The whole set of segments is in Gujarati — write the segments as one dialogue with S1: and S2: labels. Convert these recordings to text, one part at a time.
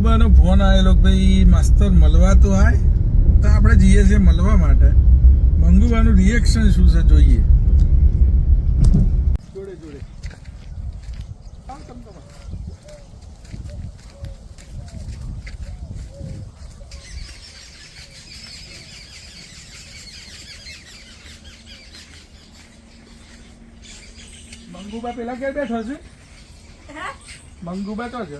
S1: મંગુબાનો ફોન આવેલો ભાઈ માસ્તર મળવા તો આય તો આપણે જઈએ છીએ મળવા માટે. મંગુબાનું રિએક્શન શું છે જોઈએ? જોડે જોડે. મંગુબા પેલા ક્યાં બેઠો છે? મંગુબા તો છે.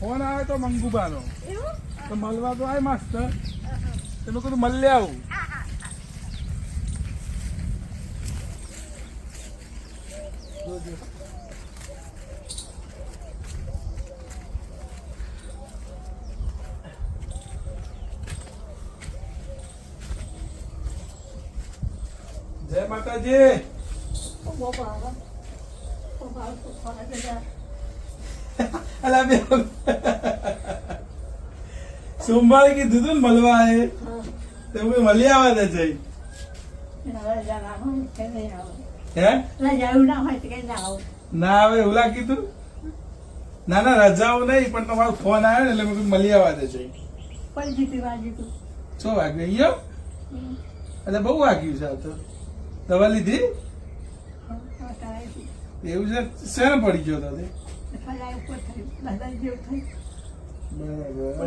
S1: ફોન આવે તો મંગુબાનો? તો મળવા તો આય માસ્તર
S2: અહે.
S1: તમે કીધું આવું. જય માતાજી અલા બે સોમવારે કીધું તું ને મળવા આવે
S2: તો
S1: હું મળી આવવા દે જઈ
S2: ના તો આવું.
S1: એવું લાગ કીધું ના ના રજાઓ નહીં પણ તમારો ફોન આવ્યો ને એટલે મળી આવવા દે જઈ છો વાગ્યું અહીંયા એટલે બહુ વાગ્યું છે આ તો દવા લીધી. એવું છે? શેને પડી ગયો તો તે?
S2: ફલાય ઉપર થયું. બધા જેવું થયું.
S1: બરાબર.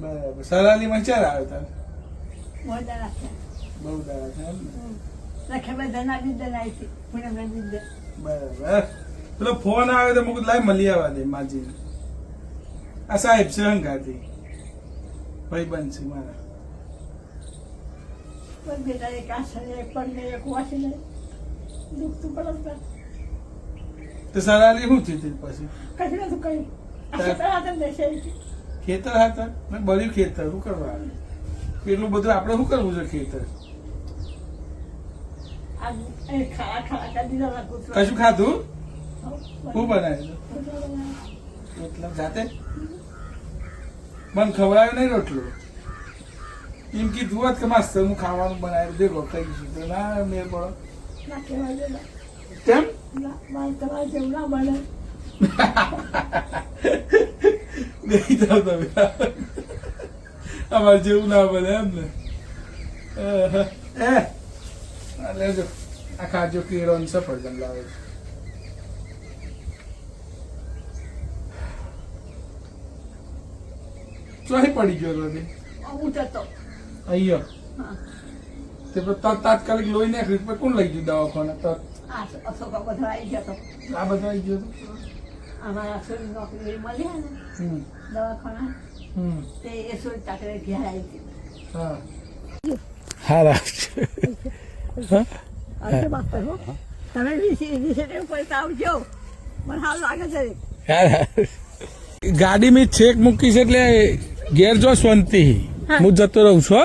S1: બરાબર. સરાલીમાં ચાર આવ્યો તાર? બહુ દાડા છે. બરાબર. પેલો ફોન આવે તો મુકુદ લાઈ મળી આવવા દે માજી આ સાહેબ છે હંગાથી. ભાઈ બંધ છે મારા.
S2: પણ બેટા એક આસરે એક પગને એક વાંચીને દુખતું પડે
S1: તો સરાલી શું થયું પછી?
S2: કશું નતું કહ્યું દેશે
S1: ખેતર હતા મેં બળ્યું ખેતર શું કરવા એટલું બધું આપણે શું કરવું છે ખેતર. કશું ખાધું? શું બનાવ્યું મતલબ જાતે? મને ખવડાવ્યું નહીં રોટલો. એમ કીધું હોત કે માસ્તર હું ખાવાનું બનાવી દેખો કહીશું તો ના મેં
S2: દેતા.
S1: કેમ?
S2: ના, મારે તમારે જેવું ના બને.
S1: નહીં થાવ તમે. અમારે જેવું ના બને એમ ને. એ. આ લેજો. આ ખાજો કેળો ને સફરજન લાવે છે. ચોહી પડી ગયો તો
S2: હું જતો.
S1: અહીંયા.
S2: હા.
S1: તે તાત્કાલિક લોહી નાખ્યું કોણ લઈ ગયું દવાખાને? તો
S2: આ બધો આવી જતો.
S1: આ બધા આવી ગયો
S2: અમારા અસુરી નોકરી મળી ને દવાખાના.
S1: હમ.
S2: તે એ ચાકરે ઘેર આવી હતી.
S1: હા.
S2: હો. તમે વીસી વીસી આવજો. મને સારું લાગે છે.
S1: ગાડી મેં છેક મૂકી છે એટલે ઘેર જો શાંતિ.
S2: હા.
S1: હું જતો રહું છું